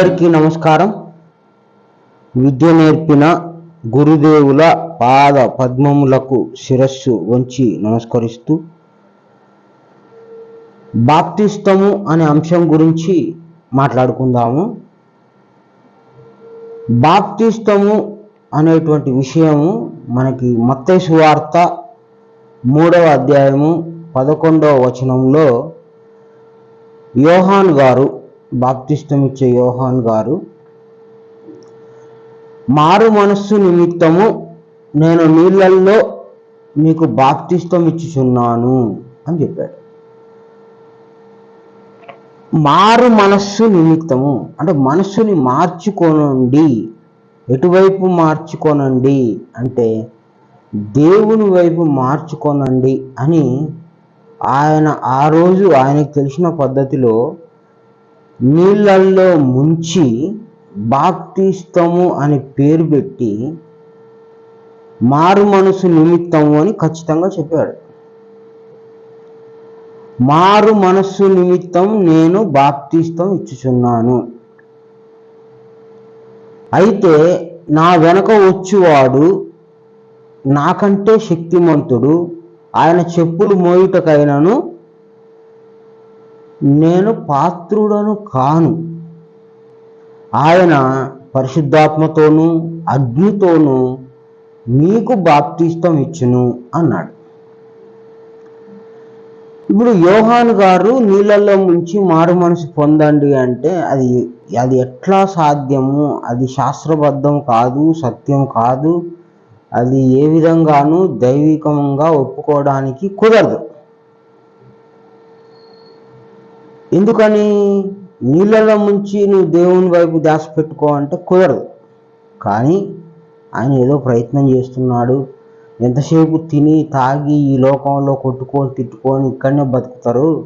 అందరికీ నమస్కారం. విద్య నేర్పిన గురుదేవుల పాద పద్మములకు శిరస్సు వంచి నమస్కరిస్తూ బాప్తిస్తము అనే అంశం గురించి మాట్లాడుకుందాము. బాప్తిస్తము అనేటువంటి విషయము మనకి మత్తయి సువార్త మూడవ అధ్యాయము పదకొండవ వచనంలో యోహాన్ గారు బాప్తిస్తం ఇచ్చే యోహాన్ గారు మారు మనస్సు నిమిత్తము నేను నీళ్ళల్లో మీకు బాప్తిష్టం ఇచ్చుచున్నాను అని చెప్పాడు. మారు మనస్సు నిమిత్తము అంటే మనస్సుని మార్చుకోనండి ఎటువైపు మార్చుకోనండి అంటే దేవుని వైపు మార్చుకోనండి అని ఆయన ఆ రోజు ఆయనకు తెలిసిన పద్ధతిలో నీళ్ళల్లో ముంచి బాప్తిస్తము అని పేరు పెట్టి మారు మనసు నిమిత్తము అని ఖచ్చితంగా చెప్పాడు. మారు మనస్సు నిమిత్తం నేను బాప్తిస్తం ఇచ్చుచున్నాను. అయితే నా వెనక వచ్చువాడు నాకంటే శక్తిమంతుడు. ఆయన చెప్పులు మోయుటకైనను నేను పాత్రుడను కాను. ఆయన పరిశుద్ధాత్మతోనూ అగ్నితోనూ మీకు బాప్తిష్టం ఇచ్చును అన్నాడు. ఇప్పుడు యోహాను గారు నీళ్ళల్లో ముంచి మారు మనసు పొందండి అంటే అది అది ఎట్లా సాధ్యము? అది శాస్త్రబద్ధం కాదు సత్యం కాదు. అది ఏ విధంగానూ దైవికంగా ఒప్పుకోవడానికి కుదరదు. ఎందుకని నీళ్ళలో ముంచి నువ్వు దేవుని వైపు ధ్యాస పెట్టుకో అంటే కుదరదు. కానీ ఆయన ఏదో ప్రయత్నం చేస్తున్నాడు. ఎంతసేపు తిని తాగి ఈ లోకంలో కొట్టుకొని తిట్టుకొని ఇక్కడనే బతుకుతారు.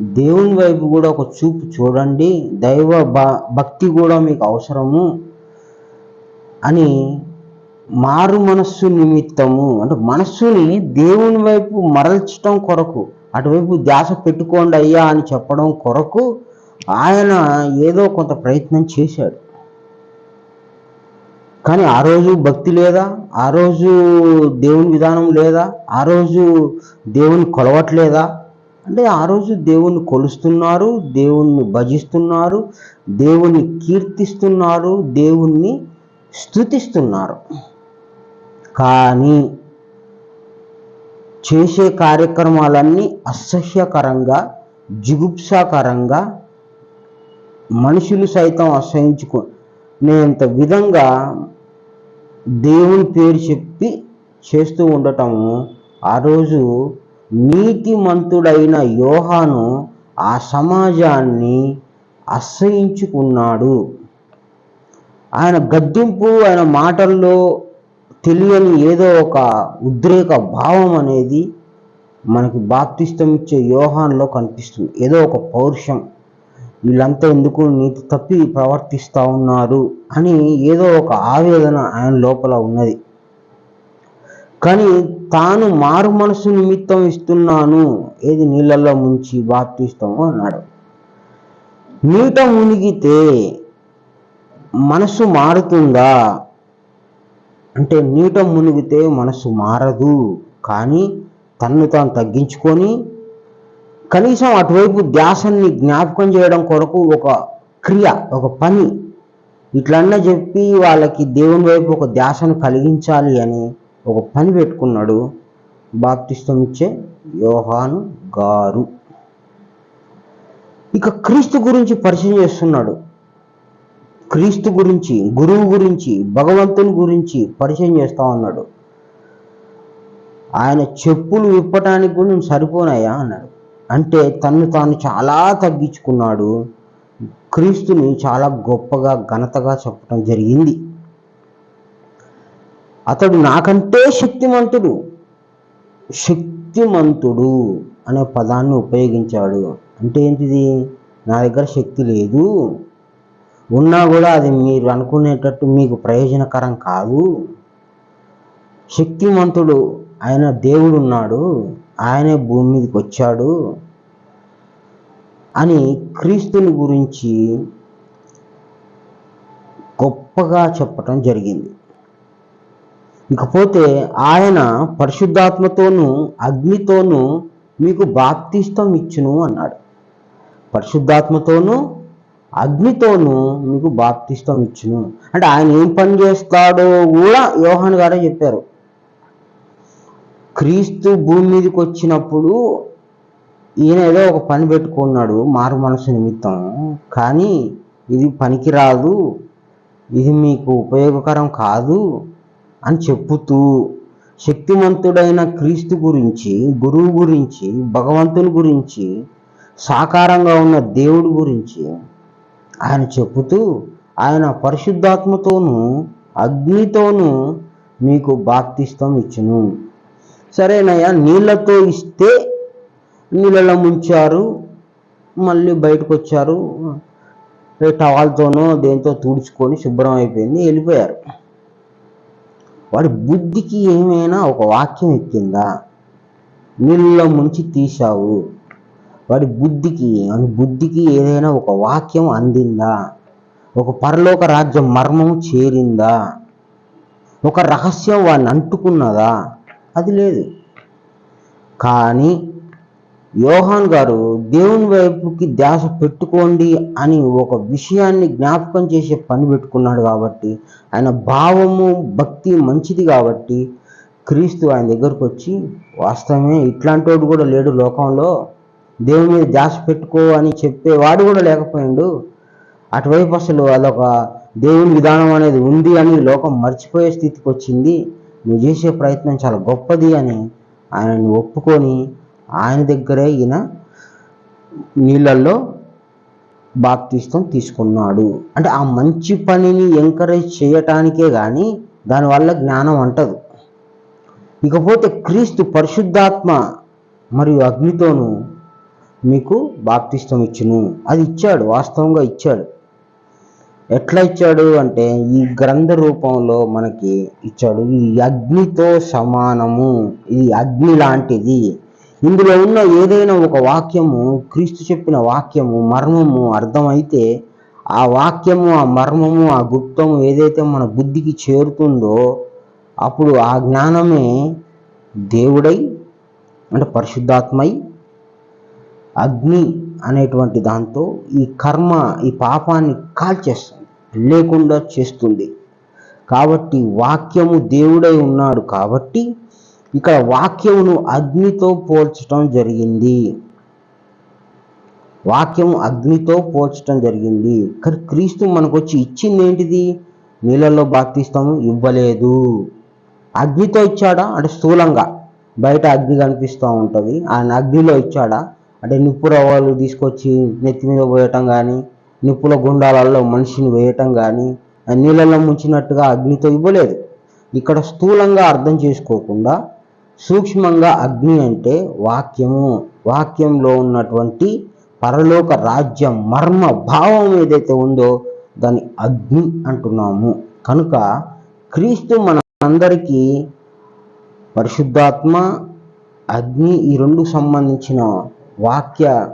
దేవుని వైపు కూడా ఒక చూపు చూడండి. దైవ భ- భక్తి కూడా మీకు అవసరము అని మారు మనస్సు నిమిత్తము. అంటే మనస్సుని దేవుని వైపు మరల్చడం కొరకు అటువైపు ధ్యాస పెట్టుకోండి అయ్యా అని చెప్పడం కొరకు ఆయన ఏదో కొంత ప్రయత్నం చేశాడు. కానీ ఆ రోజు భక్తి లేదా? ఆ రోజు దేవుని విధానం లేదా? ఆ రోజు దేవుని కొలవట్లేదా అంటే ఆ రోజు దేవుణ్ణి కొలుస్తున్నారు దేవుణ్ణి భజిస్తున్నారు దేవుణ్ణి కీర్తిస్తున్నారు దేవుణ్ణి స్తుతిస్తున్నారు. కానీ చేసే కార్యక్రమాలన్నీ అసహ్యకరంగా జిగుప్సాకరంగా మనుషులు సైతం అసహించుకునేంత విధంగా దేవుని పేరు చెప్పి చేస్తూ ఉండటము ఆ రోజు నీతిమంతుడైన యోహాను ఆ సమాజాన్ని అసహించుకున్నాడు. ఆయన గద్దింపు ఆయన మాటల్లో తెలియని ఏదో ఒక ఉద్రేక భావం అనేది మనకి బాప్తిష్టం ఇచ్చే యోహాన్లో కనిపిస్తుంది. ఏదో ఒక పౌరుషం. వీళ్ళంతా ఎందుకు నీతి తప్పి ప్రవర్తిస్తూ ఉన్నారు అని ఏదో ఒక ఆవేదన ఆయన లోపల ఉన్నది. కానీ తాను మారు మనసు నిమిత్తం ఇస్తున్నాను. ఏది నీళ్ళల్లో ముంచి బాప్తిస్తాము అన్నాడు. నీట మునిగితే మనసు మారుతుందా? అంటే నీట మునిగితే మనసు మారదు. కానీ తన్ను తాను తగ్గించుకొని కనీసం అటువైపు ధ్యాసన్ని జ్ఞాపకం చేయడం కొరకు ఒక క్రియ ఒక పని. ఇట్లన్నా చెప్పి వాళ్ళకి దేవుని వైపు ఒక ధ్యాసను కలిగించాలి అని ఒక పని పెట్టుకున్నాడు బాప్తిస్తం ఇచ్చే యోహాను గారు. ఇక క్రీస్తు గురించి పరిచయం చేస్తున్నాడు. క్రీస్తు గురించి గురువు గురించి భగవంతుని గురించి పరిచయం చేస్తా ఉన్నాడు. ఆయన చెప్పులు విప్పటానికి కూడా నేను సరిపోనాయా అన్నాడు. అంటే తను తాను చాలా తగ్గించుకున్నాడు. క్రీస్తుని చాలా గొప్పగా ఘనతగా చెప్పడం జరిగింది. అతడు నాకంటే శక్తిమంతుడు. శక్తిమంతుడు అనే పదాన్ని ఉపయోగించాడు. అంటే ఏంటిది? నా దగ్గర శక్తి లేదు. ఉన్నా కూడా అది మీరు అనుకునేటట్టు మీకు ప్రయోజనకరం కాదు. శక్తిమంతుడు ఆయన దేవుడు ఉన్నాడు. ఆయనే భూమి మీదకి వచ్చాడు అని క్రీస్తుని గురించి గొప్పగా చెప్పటం జరిగింది. ఇకపోతే ఆయన పరిశుద్ధాత్మతోనూ అగ్నితోనూ మీకు బాప్తిష్టం ఇచ్చును అన్నాడు. పరిశుద్ధాత్మతోనూ అగ్నితోనూ మీకు బాప్తిష్టం ఇచ్చును. అంటే ఆయన ఏం పని చేస్తాడో కూడా యోహాన్ గారే చెప్పారు. క్రీస్తు భూమి మీదకి వచ్చినప్పుడు ఈయన ఏదో ఒక పని పెట్టుకున్నాడు మారు మనసు నిమిత్తం. కానీ ఇది పనికిరాదు ఇది మీకు ఉపయోగకరం కాదు అని చెప్పుతూ శక్తిమంతుడైన క్రీస్తు గురించి గురువు గురించి భగవంతుని గురించి సాకారంగా ఉన్న దేవుడి గురించి ఆయన చెప్పుతూ ఆయన పరిశుద్ధాత్మతోనూ అగ్నితోనూ మీకు బాప్తిష్టం ఇచ్చును. సరేనయ్యా నీళ్ళతో ఇస్తే నీళ్ళలో ముంచారు మళ్ళీ బయటకు వచ్చారు టవాల్తోనో దేంతో తుడుచుకొని శుభ్రం అయిపోయింది వెళ్ళిపోయారు. వాడి బుద్ధికి ఏమైనా ఒక వాక్యం ఎక్కిందా? నీళ్ళలో ముంచి తీశావు. వాడి బుద్ధికి అని బుద్ధికి ఏదైనా ఒక వాక్యం అందిందా? ఒక పరలోక రాజ్యం మర్మం చేరిందా? ఒక రహస్యం వాడిని అంటుకున్నదా? అది లేదు. కానీ యోహాన్ గారు దేవుని వైపుకి ధ్యాస పెట్టుకోండి అని ఒక విషయాన్ని జ్ఞాపకం చేసే పని పెట్టుకున్నాడు కాబట్టి ఆయన భావము భక్తి మంచిది కాబట్టి క్రీస్తు ఆయన దగ్గరకు వచ్చి వాస్తవమే ఇట్లాంటి వాడు కూడా లేడు లోకంలో. దేవుని మీద ధ్యాస పెట్టుకో అని చెప్పేవాడు కూడా లేకపోయాడు. అటువైపు అసలు అదొక దేవుని విధానం అనేది ఉంది అని లోకం మర్చిపోయే స్థితికి వచ్చింది. నువ్వు చేసే ప్రయత్నం చాలా గొప్పది అని ఆయనని ఒప్పుకొని ఆయన దగ్గరే ఈయన నీళ్ళల్లో బాప్తిష్టం తీసుకున్నాడు. అంటే ఆ మంచి పనిని ఎంకరేజ్ చేయటానికే కానీ దానివల్ల జ్ఞానం అంటదు. ఇకపోతే క్రీస్తు పరిశుద్ధాత్మ మరియు అగ్నితోనూ మీకు బాప్తిష్టం ఇచ్చును. అది ఇచ్చాడు వాస్తవంగా ఇచ్చాడు. ఎట్లా ఇచ్చాడు అంటే ఈ గ్రంథ రూపంలో మనకి ఇచ్చాడు ఇది అగ్నితో సమానము. ఇది అగ్ని లాంటిది. ఇందులో ఉన్న ఏదైనా ఒక వాక్యము క్రీస్తు చెప్పిన వాక్యము మర్మము అర్థమైతే ఆ వాక్యము ఆ మర్మము ఆ గుప్తము ఏదైతే మన బుద్ధికి చేరుతుందో అప్పుడు ఆ జ్ఞానమే దేవుడై అంటే పరిశుద్ధాత్మై అగ్ని అనేటువంటి దాంతో ఈ కర్మ ఈ పాపాన్ని కాల్చేస్తుంది లేకుండా చేస్తుంది. కాబట్టి వాక్యము దేవుడై ఉన్నాడు కాబట్టి ఇక్కడ వాక్యమును అగ్నితో పోల్చటం జరిగింది. వాక్యము అగ్నితో పోల్చటం జరిగింది. కానీ క్రీస్తు మనకు వచ్చి ఇచ్చింది ఏంటిది నీళ్ళల్లో బాప్తిస్తాము ఇవ్వలేదు. అగ్నితో ఇచ్చాడా? అంటే స్థూలంగా. బయట అగ్ని కనిపిస్తూ ఉంటుంది. ఆయన అగ్నిలో ఇచ్చాడా? అంటే నిప్పు రవ్వలు తీసుకొచ్చి నెత్తి మీద పోయటం కానీ నిప్పుల గుండాలలో మనిషిని వేయటం కానీ నీళ్ళలో ముంచినట్టుగా అగ్నితో ఇవ్వలేదు. ఇక్కడ స్థూలంగా అర్థం చేసుకోకుండా సూక్ష్మంగా అగ్ని అంటే వాక్యము. వాక్యంలో ఉన్నటువంటి పరలోక రాజ్యం మర్మ భావం ఏదైతే ఉందో దాన్ని అగ్ని అంటున్నాము. కనుక క్రీస్తు మన అందరికీ పరిశుద్ధాత్మ అగ్ని ఈ రెండు సంబంధించిన వాక్య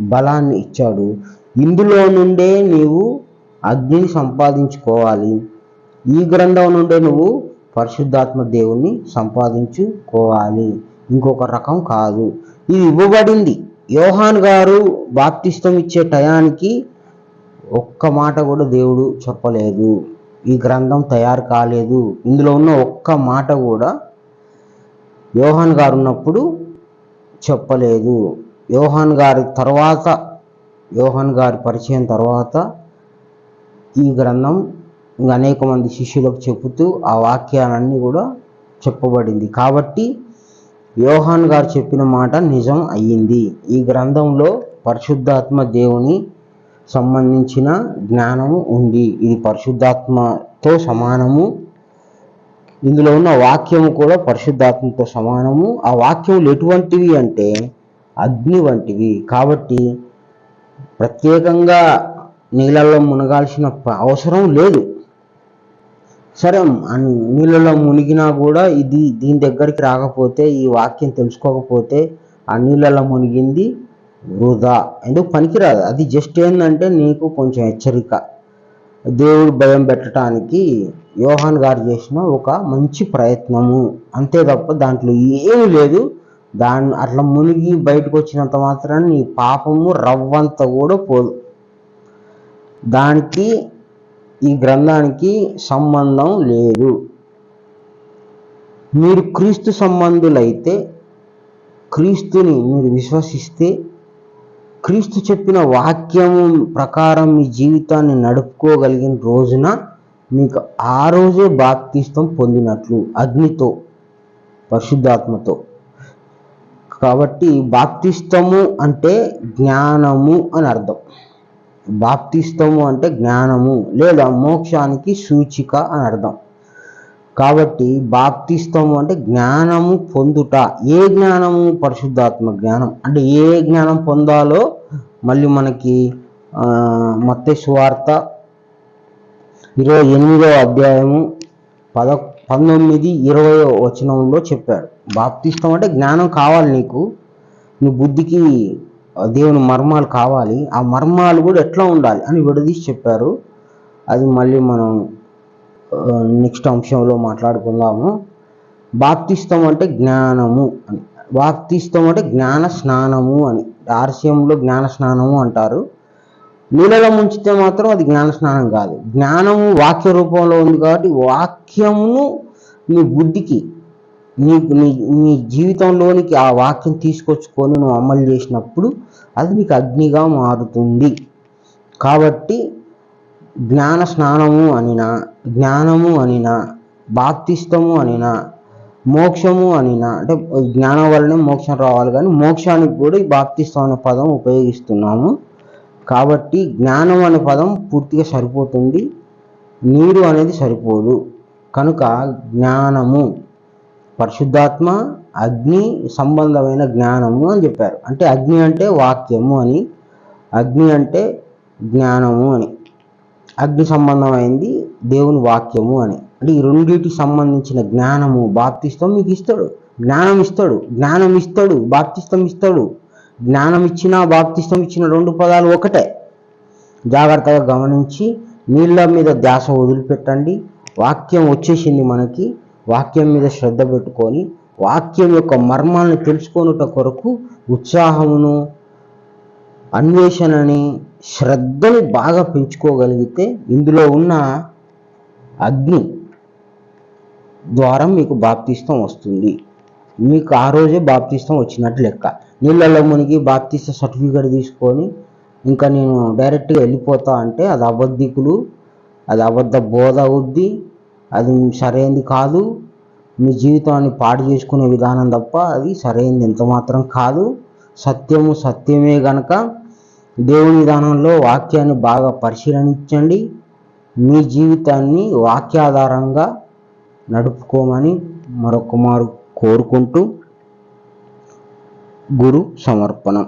బలాన్ని ఇచ్చాడు. ఇందులో నుండే నీవు అగ్నిని సంపాదించుకోవాలి. ఈ గ్రంథం నుండే నువ్వు పరిశుద్ధాత్మ దేవుణ్ణి సంపాదించుకోవాలి. ఇంకొక రకం కాదు. ఇది ఇవ్వబడింది. యోహాన్ గారు బాప్తిష్టం ఇచ్చే టయానికి ఒక్క మాట కూడా దేవుడు చెప్పలేదు. ఈ గ్రంథం తయారు కాలేదు. ఇందులో ఉన్న ఒక్క మాట కూడా యోహాన్ గారు ఉన్నప్పుడు చెప్పలేదు. యోహాన్ గారి తర్వాత యోహాన్ గారి పరిచయం తర్వాత ఈ గ్రంథం ఇంకా అనేక మంది శిష్యులకు చెబుతూ ఆ వాక్యాలన్నీ కూడా చెప్పబడింది. కాబట్టి యోహాన్ గారు చెప్పిన మాట నిజం అయ్యింది. ఈ గ్రంథంలో పరిశుద్ధాత్మ దేవుని సంబంధించిన జ్ఞానము ఉంది. ఇది పరిశుద్ధాత్మతో సమానము. ఇందులో ఉన్న వాక్యము కూడా పరిశుద్ధాత్మతో సమానము. ఆ వాక్యములు ఎటువంటివి అంటే అగ్ని వంటివి కాబట్టి ప్రత్యేకంగా నీళ్ళల్లో మునగాల్సిన అవసరం లేదు. సరే అని నీళ్ళలో మునిగినా కూడా ఇది దీని దగ్గరికి రాకపోతే ఈ వాక్యం తెలుసుకోకపోతే ఆ నీళ్ళలో మునిగింది వృధా. ఎందుకు పనికిరాదు? అది జస్ట్ ఏంటంటే నీకు కొంచెం హెచ్చరిక. దేవుడు భయం పెట్టడానికి యోహాన్ గారు చేసిన ఒక మంచి ప్రయత్నము. అంతే తప్ప దాంట్లో ఏమీ లేదు. దాన్ని అట్లా మునిగి బయటకు వచ్చినంత మాత్రాన్ని నీ పాపము రవ్వంత కూడా పోదు. దానికి ఈ గ్రంథానికి సంబంధం లేదు. మీరు క్రీస్తు సంబంధులైతే క్రీస్తుని మీరు విశ్వసిస్తే క్రీస్తు చెప్పిన వాక్యము ప్రకారం మీ జీవితాన్ని నడుపుకోగలిగిన రోజున మీకు ఆ రోజే బాప్తిస్తం పొందినట్లు అగ్నితో పరిశుద్ధాత్మతో. కాబట్టి బాప్తిస్తము అంటే జ్ఞానము అని అర్థం. బాప్తిస్తము అంటే జ్ఞానము లేదా మోక్షానికి సూచిక అని అర్థం. కాబట్టి బాప్తిస్తము అంటే జ్ఞానము పొందుట. ఏ జ్ఞానము? పరిశుద్ధాత్మ జ్ఞానం. అంటే ఏ జ్ఞానం పొందాలో మళ్ళీ మనకి మత్స్య వార్త ఇరవై ఎనిమిదవ అధ్యాయము పద పంతొమ్మిది ఇరవై వచనంలో చెప్పాడు. బాప్తిష్టం అంటే జ్ఞానం కావాలి నీకు. నీ బుద్ధికి దేవుని మర్మాలు కావాలి. ఆ మర్మాలు కూడా ఎట్లా ఉండాలి? అని విడదీసి చెప్పారు. అది మళ్ళీ మనం నెక్స్ట్ అంశంలో మాట్లాడుకుందాము. బాప్తిస్తం అంటే జ్ఞానము అని. బాప్తిస్తం అంటే జ్ఞాన స్నానము అని. ఆర్సీఎంలో జ్ఞాన స్నానము అంటారు. నీళ్ళలో ముంచితే మాత్రం అది జ్ఞాన స్నానం కాదు. జ్ఞానము వాక్య రూపంలో ఉంది కాబట్టి వాక్యమును నీ బుద్ధికి నీ నీ నీ జీవితంలోనికి ఆ వాక్యం తీసుకొచ్చుకొని నువ్వు అమలు చేసినప్పుడు అది నీకు అగ్నిగా మారుతుంది. కాబట్టి జ్ఞాన స్నానము అనినా జ్ఞానము అనినా బాప్తిష్టము అనినా మోక్షము అనినా అంటే జ్ఞానం వల్లనే మోక్షం రావాలి. కానీ మోక్షానికి కూడా ఈ బాప్తిష్టం అనే పదం ఉపయోగిస్తున్నాము. కాబట్టి జ్ఞానం అనే పదం పూర్తిగా సరిపోతుంది. నీరు అనేది సరిపోదు. కనుక జ్ఞానము పరిశుద్ధాత్మ అగ్ని సంబంధమైన జ్ఞానము అని చెప్పారు. అంటే అగ్ని అంటే వాక్యము అని అగ్ని అంటే జ్ఞానము అని. అగ్ని సంబంధమైంది దేవుని వాక్యము అని. అంటే ఈ రెండింటికి సంబంధించిన జ్ఞానము బాప్తిస్తం మీకు ఇస్తాడు. జ్ఞానం ఇస్తాడు జ్ఞానం ఇస్తాడు బాప్తిస్తం ఇస్తాడు. జ్ఞానం ఇచ్చిన బాప్తిస్తం ఇచ్చిన రెండు పదాలు ఒకటే. జాగ్రత్తగా గమనించి నీళ్ళ మీద ధ్యాస వదిలిపెట్టండి. వాక్యం వచ్చేసింది మనకి. వాక్యం మీద శ్రద్ధ పెట్టుకొని వాక్యం యొక్క మర్మాలను తెలుసుకొనుట కొరకు ఉత్సాహమును అన్వేషణని శ్రద్ధని బాగా పెంచుకోగలిగితే ఇందులో ఉన్న అగ్ని ద్వారా మీకు బాప్తిష్టం వస్తుంది. మీకు ఆ రోజే బాప్తిష్టం వచ్చినట్టు లెక్క. నీళ్ళల్లో మునిగి బాప్తీస సర్టిఫికేట్ తీసుకొని ఇంకా నేను డైరెక్ట్గా వెళ్ళిపోతా అంటే అది అబద్ధికులు అది అబద్ధ బోధ అవుద్ది అది సరైనది కాదు. మీ జీవితాన్ని పాడు చేసుకునే విధానం తప్ప అది సరైనది ఎంత మాత్రం కాదు. సత్యము సత్యమే గనక. దేవుని విధానంలో వాక్యాన్ని బాగా పరిశీలించండి మీ జీవితాన్ని వాక్యాధారంగా నడుపుకోమని మరొక మారు కోరుకుంటూ గురు సమర్పణం